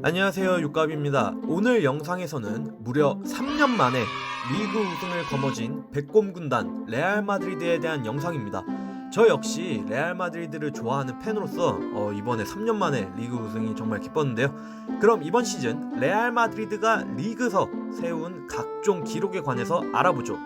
안녕하세요 육갑입니다. 오늘 영상에서는 무려 3년 만에 리그 우승을 거머쥔 백곰 군단 레알 마드리드에 대한 영상입니다. 저 역시 레알 마드리드를 좋아하는 팬으로서 어, 이번에 3년 만에 리그 우승이 정말 기뻤는데요. 그럼 이번 시즌 레알 마드리드가 리그서 세운 각종 기록에 관해서 알아보죠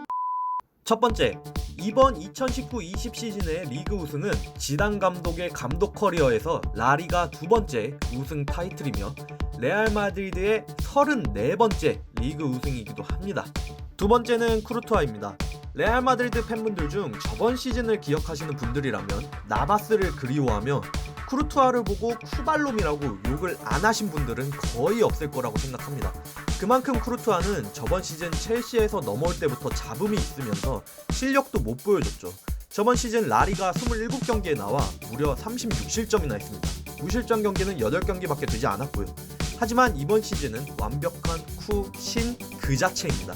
첫 번째, 이번 2019-20 시즌의 리그 우승은 지단 감독의 감독 커리어에서 라리가 두 번째 우승 타이틀이며 레알 마드리드의 34번째 리그 우승이기도 합니다. 두 번째는 쿠르투아입니다. 레알 마드리드 팬분들 중 저번 시즌을 기억하시는 분들이라면 나바스를 그리워하며 쿠르투아를 보고 쿠발롬이라고 욕을 안 하신 분들은 거의 없을 거라고 생각합니다. 그만큼 쿠르투아는 저번 시즌 첼시에서 넘어올 때부터 잡음이 있으면서 실력도 못 보여줬죠. 저번 시즌 라리가 27경기에 나와 무려 36실점이나 했습니다. 무실점 경기는 8경기밖에 되지 않았고요. 하지만 이번 시즌은 완벽한 쿠, 신 그 자체입니다.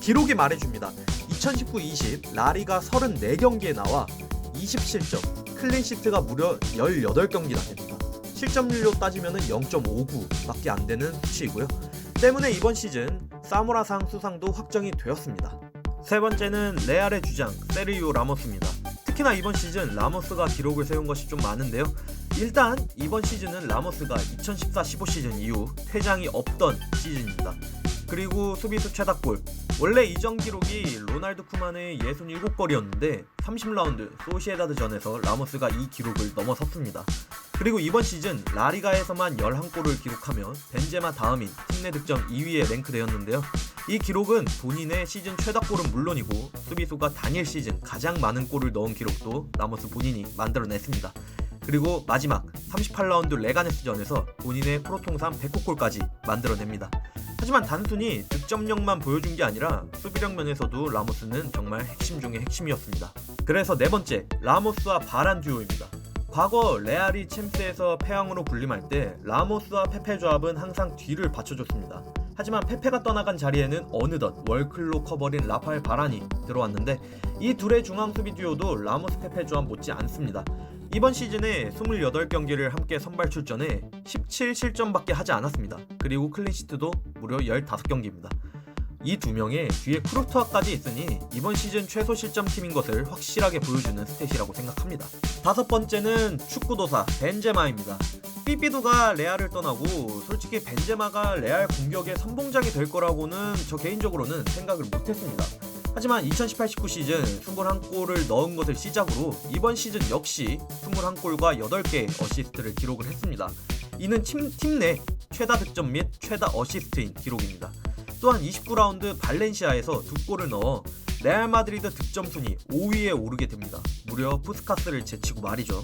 기록이 말해줍니다. 2019-20 라리가 34경기에 나와 20실점, 클린시트가 무려 18경기나 됩니다. 실점률로 따지면 0.59밖에 안 되는 수치이고요. 때문에 이번 시즌 사무라상 수상도 확정이 되었습니다. 세 번째는 레알의 주장 세르이오 라모스입니다. 특히나 이번 시즌 라모스가 기록을 세운 것이 좀 많은데요. 일단 이번 시즌은 라모스가 2014-15 시즌 이후 퇴장이 없던 시즌입니다. 그리고 수비수 최다골 원래 이전 기록이 로날드 쿠만의 67골이었는데 30라운드 소시에다드전에서 라모스가 이 기록을 넘어섰습니다. 그리고 이번 시즌 라리가에서만 11골을 기록하며 벤제마 다음인 팀 내 득점 2위에 랭크되었는데요. 이 기록은 본인의 시즌 최다골은 물론이고 수비수가 단일 시즌 가장 많은 골을 넣은 기록도 라모스 본인이 만들어냈습니다. 그리고 마지막 38라운드 레가네스전에서 본인의 프로 통산 100골까지 만들어냅니다. 하지만 단순히 득점력만 보여준 게 아니라 수비력 면에서도 라모스는 정말 핵심 중의 핵심이었습니다. 그래서 네 번째, 라모스와 바란 듀오입니다. 과거 레알이 챔스에서 패왕으로 군림할 때 라모스와 페페 조합은 항상 뒤를 받쳐줬습니다. 하지만 페페가 떠나간 자리에는 어느덧 월클로 커버린 라파엘 바란이 들어왔는데 이 둘의 중앙 수비 듀오도 라모스 페페 조합 못지 않습니다. 이번 시즌에 28경기를 함께 선발 출전해 17실점밖에 하지 않았습니다. 그리고 클린시트도 무려 15경기입니다. 이 두 명의 뒤에 크루트와까지 있으니 이번 시즌 최소 실점 팀인 것을 확실하게 보여주는 스탯이라고 생각합니다. 다섯 번째는 축구도사 벤제마입니다. 삐삐도가 레알을 떠나고 솔직히 벤제마가 레알 공격의 선봉장이 될 거라고는 저 개인적으로는 생각을 못했습니다. 하지만 2018-19 시즌 21골을 넣은 것을 시작으로 이번 시즌 역시 21골과 8개의 어시스트를 기록을 했습니다. 이는 팀, 팀내 최다 득점 및 최다 어시스트인 기록입니다. 또한 29라운드 발렌시아에서 두 골을 넣어 레알 마드리드 득점 순위 5위에 오르게 됩니다. 무려 푸스카스를 제치고 말이죠.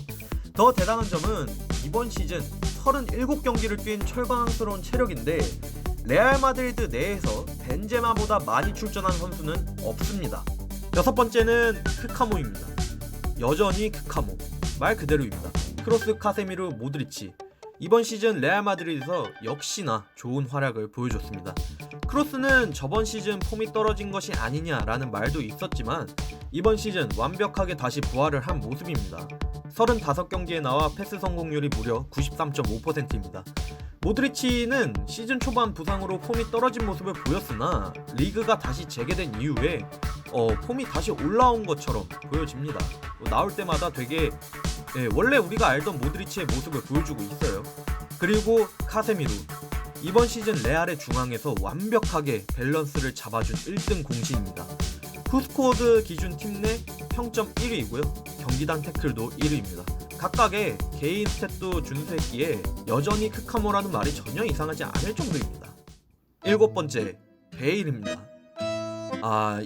더 대단한 점은 이번 시즌 37경기를 뛴 철광스러운 체력인데 레알 마드리드 내에서 벤제마보다 많이 출전한 선수는 없습니다. 여섯 번째는 크카모입니다. 여전히 크카모. 말 그대로입니다. 크로스 카세미르 모드리치. 이번 시즌 레알 마드리드에서 역시나 좋은 활약을 보여줬습니다. 크로스는 저번 시즌 폼이 떨어진 것이 아니냐라는 말도 있었지만 이번 시즌 완벽하게 다시 부활을 한 모습입니다. 35경기에 나와 패스 성공률이 무려 93.5%입니다. 모드리치는 시즌 초반 부상으로 폼이 떨어진 모습을 보였으나 리그가 다시 재개된 이후에 어, 폼이 다시 올라온 것처럼 보여집니다. 어, 나올 때마다 되게 예, 원래 우리가 알던 모드리치의 모습을 보여주고 있어요. 그리고 카세미루 이번 시즌 레알의 중앙에서 완벽하게 밸런스를 잡아준 1등 공신입니다. 후스코어드 기준 팀 내 평점 1위이고요. 경기당 태클도 1위입니다. 각각의 개인 스탯도 준수했기에 여전히 크카모라는 말이 전혀 이상하지 않을 정도입니다. 일곱 번째, 베일입니다. 아,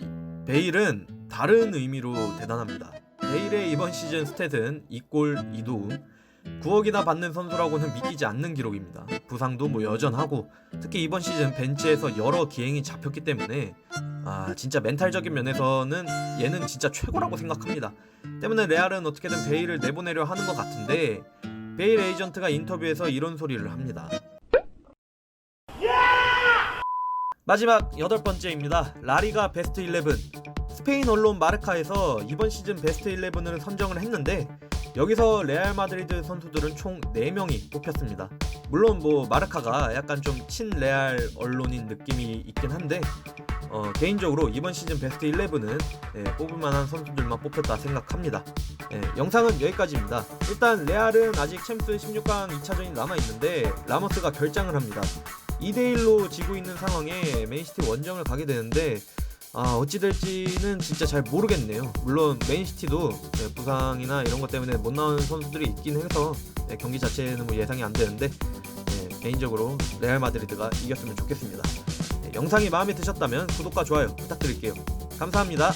베일은 다른 의미로 대단합니다. 베일의 이번 시즌 스탯은 2골 2도움, 9억이나 받는 선수라고는 믿기지 않는 기록입니다. 부상도 뭐 여전하고 특히 이번 시즌 벤치에서 여러 기행이 잡혔기 때문에 아 진짜 멘탈적인 면에서는 얘는 진짜 최고라고 생각합니다. 때문에 레알은 어떻게든 베일을 내보내려 하는 것 같은데 베일 에이전트가 인터뷰에서 이런 소리를 합니다. 마지막 여덟 번째입니다. 라리가 베스트 11. 스페인 언론 마르카에서 이번 시즌 베스트 11을 선정을 했는데 여기서 레알 마드리드 선수들은 총 4명이 뽑혔습니다. 물론 뭐 마르카가 약간 좀 친레알 언론인 느낌이 있긴 한데 어, 개인적으로 이번 시즌 베스트 11은 예, 뽑을 만한 선수들만 뽑혔다 생각합니다. 예, 영상은 여기까지입니다. 일단 레알은 아직 챔스 16강 2차전이 남아 있는데 라모스가 결장을 합니다. 2대1로 지고 있는 상황에 맨시티 원정을 가게 되는데 아, 어찌 될지는 진짜 잘 모르겠네요. 물론 맨시티도 예, 부상이나 이런 것 때문에 못 나오는 선수들이 있긴 해서 예, 경기 자체는 뭐 예상이 안 되는데 예, 개인적으로 레알 마드리드가 이겼으면 좋겠습니다. 예, 영상이 마음에 드셨다면 구독과 좋아요 부탁드릴게요. 감사합니다.